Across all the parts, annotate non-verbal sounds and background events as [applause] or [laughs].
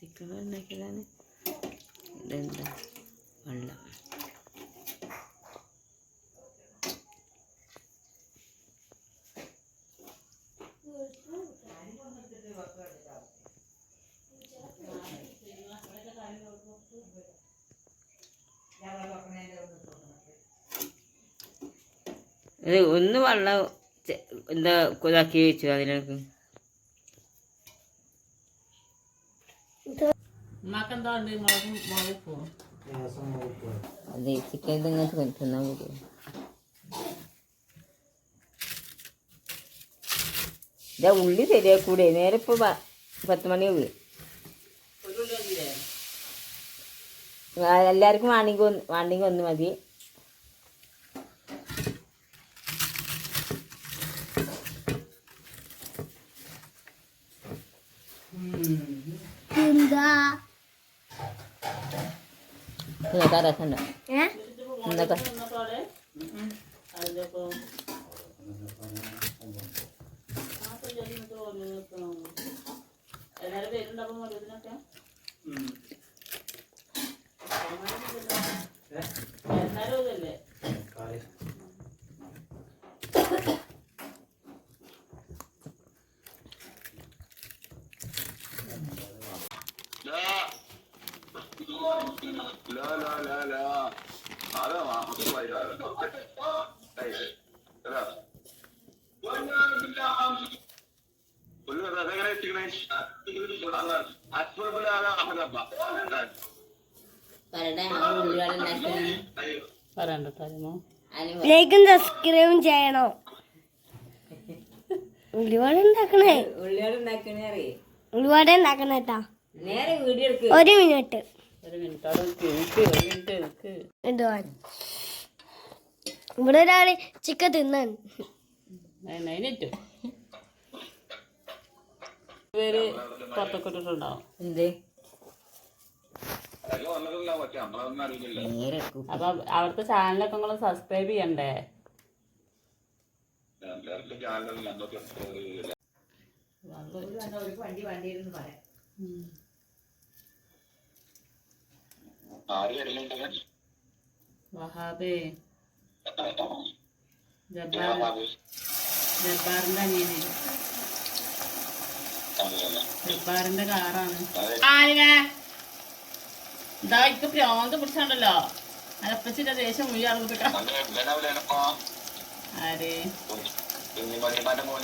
Chicken ഉണ്ടാക്കിയതാണ്. ഇതെന്താ? വെള്ളം. ഇത് ഒന്ന് വെള്ളം എന്താ ഇതാക്കി വെച്ചു അതിലേക്ക്? ഉമ്മാക്കെന്താ ഉണ്ട്? മുളകും മുളക് അത് ചിക്കൻ ഇതിങ്ങനെ തിന്നാൻ മതി ഇതാ ഉള്ളി ശരിയാക്കൂടെ? നേരെ ഇപ്പോൾ പത്ത് മണിയാവും എല്ലാവർക്കും വേണമെങ്കിൽ ഒന്ന് വേണമെങ്കിൽ ഒന്ന് മതി. ഇതൊക്കെ രസമുണ്ട് ഇന്നൊക്കെ അതിലിപ്പോ لا لا لا لا هذا ما حط الله يجعله اي لا كل هذا غير تكنيش أسفل بلا لا أحد أبا പറയട്ടെ ഞങ്ങൾ ഉള്ളിവട ഉണ്ടാക്കണേ أيوه പറയണ്ട ടൈമോ അതിന് ലൈക്കും സബ്സ്ക്രൈബും ചെയ്യണോ ഉള്ളിവട ഉണ്ടാക്കണേ ഉള്ളിവട ഉണ്ടാക്കണേ അറിയേ ഉള്ളിവട ഉണ്ടാക്കണ കേട്ടാ നേരെ വീഡിയോ എടുക്ക് ഒരു മിനിറ്റ് ഒരു മിനിറ്റ് ഇവിടെ ഒരാൾ ചിക്കൻ തിന്നാൻ പേര് എന്ത് അപ്പൊ അവിടുത്തെ ചാനലൊക്കെ നിങ്ങൾ സബ്സ്ക്രൈബ് ചെയ്യണ്ടേ? വണ്ടി ചാനലിൽ ഞങ്ങൾക്ക് ആര് വരുന്നുണ്ട് വഹാബേ ജബ്ബാർ ജബ്ബാറിന്റെ അനിയന്. ജബ്ബാറിന്റെ കാറാണ്. ഇതാ ഇപ്പൊ പ്രാന്ത് പിടിച്ചാണ്ടല്ലോ. അലപ്പച്ചിന്റെ ദേശം ഇവനവിടെയാണിപ്പോ ആര്?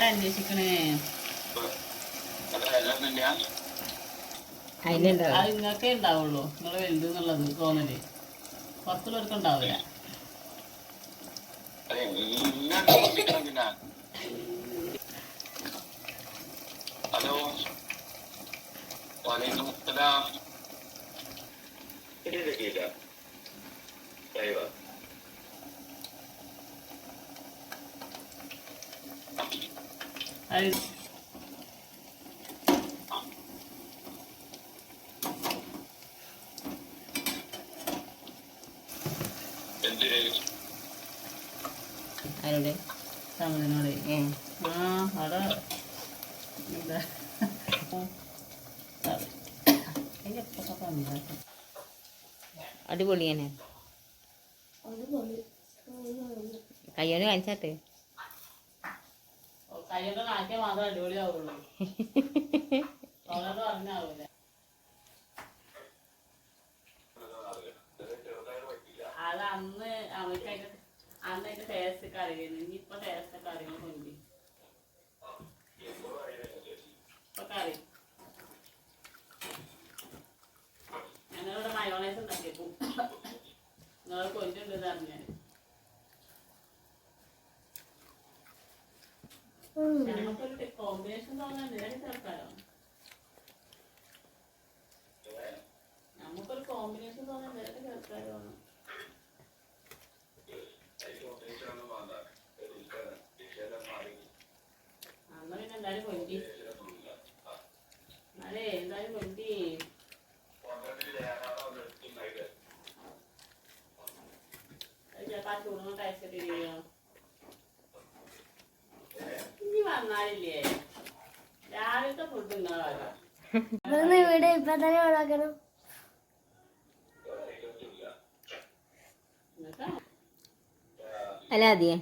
അന്വേഷിക്കണേ. അത് നിങ്ങൾക്കേ ഉണ്ടാവുള്ളൂ. നിങ്ങൾ വലുത് എന്നുള്ളത് തോന്നൽ. പുറത്തുള്ളവർക്ക് ഉണ്ടാവില്ല. ഹലോ. വലൈക്കും അസ്സലാം ഇല്ല ദൈവ അത് ആരോട്? ഏ ആ അവിടെ എന്താ? അടിപൊളിയാണ് കയ്യോട് കാണിച്ചാട്ടെ? കയ്യോട് നാക്കിയാൽ മാത്രമേ അടിപൊളിയാവുള്ളൂ അവളോട് [laughs] അത് അന്ന് അവർക്ക് അതിന്റെ അന്ന് അതിന്റെ ടേസ്റ്റ് ഒക്കെ അറിയുന്നു ഇനിയിപ്പൊ ടേസ്റ്റ് ഒക്കെ അറിയുന്നു ഇപ്പൊ കറി. ഞങ്ങളിവിടെ മയോണൈസ് ഉണ്ടാക്കിയേക്കും. നിങ്ങൾ കൊഞ്ചുണ്ട് അറിഞ്ഞാൽ നമുക്കൊരു കോമ്പിനേഷൻ തോന്നാൻ നിരക്ക് ചേർക്കാലോ നമുക്കൊരു കോമ്പിനേഷൻ തോന്നാൻ നിരക്ക് ചേർക്കാലോ അന്ന് പിന്നെ എന്തായാലും കൊഞ്ചി അതെ എന്തായാലും ആ ചൂടുന്ന ടേസ്റ്റ് ഇരിക്കോ ഇനി വന്നാലില്ലേ? രാവിലത്തെ ഫുഡ് ഉണ്ടാവാലോ? വീട് ഇപ്പൊ തന്നെ ഉണ്ടാക്കണം. അല്ല അതെ.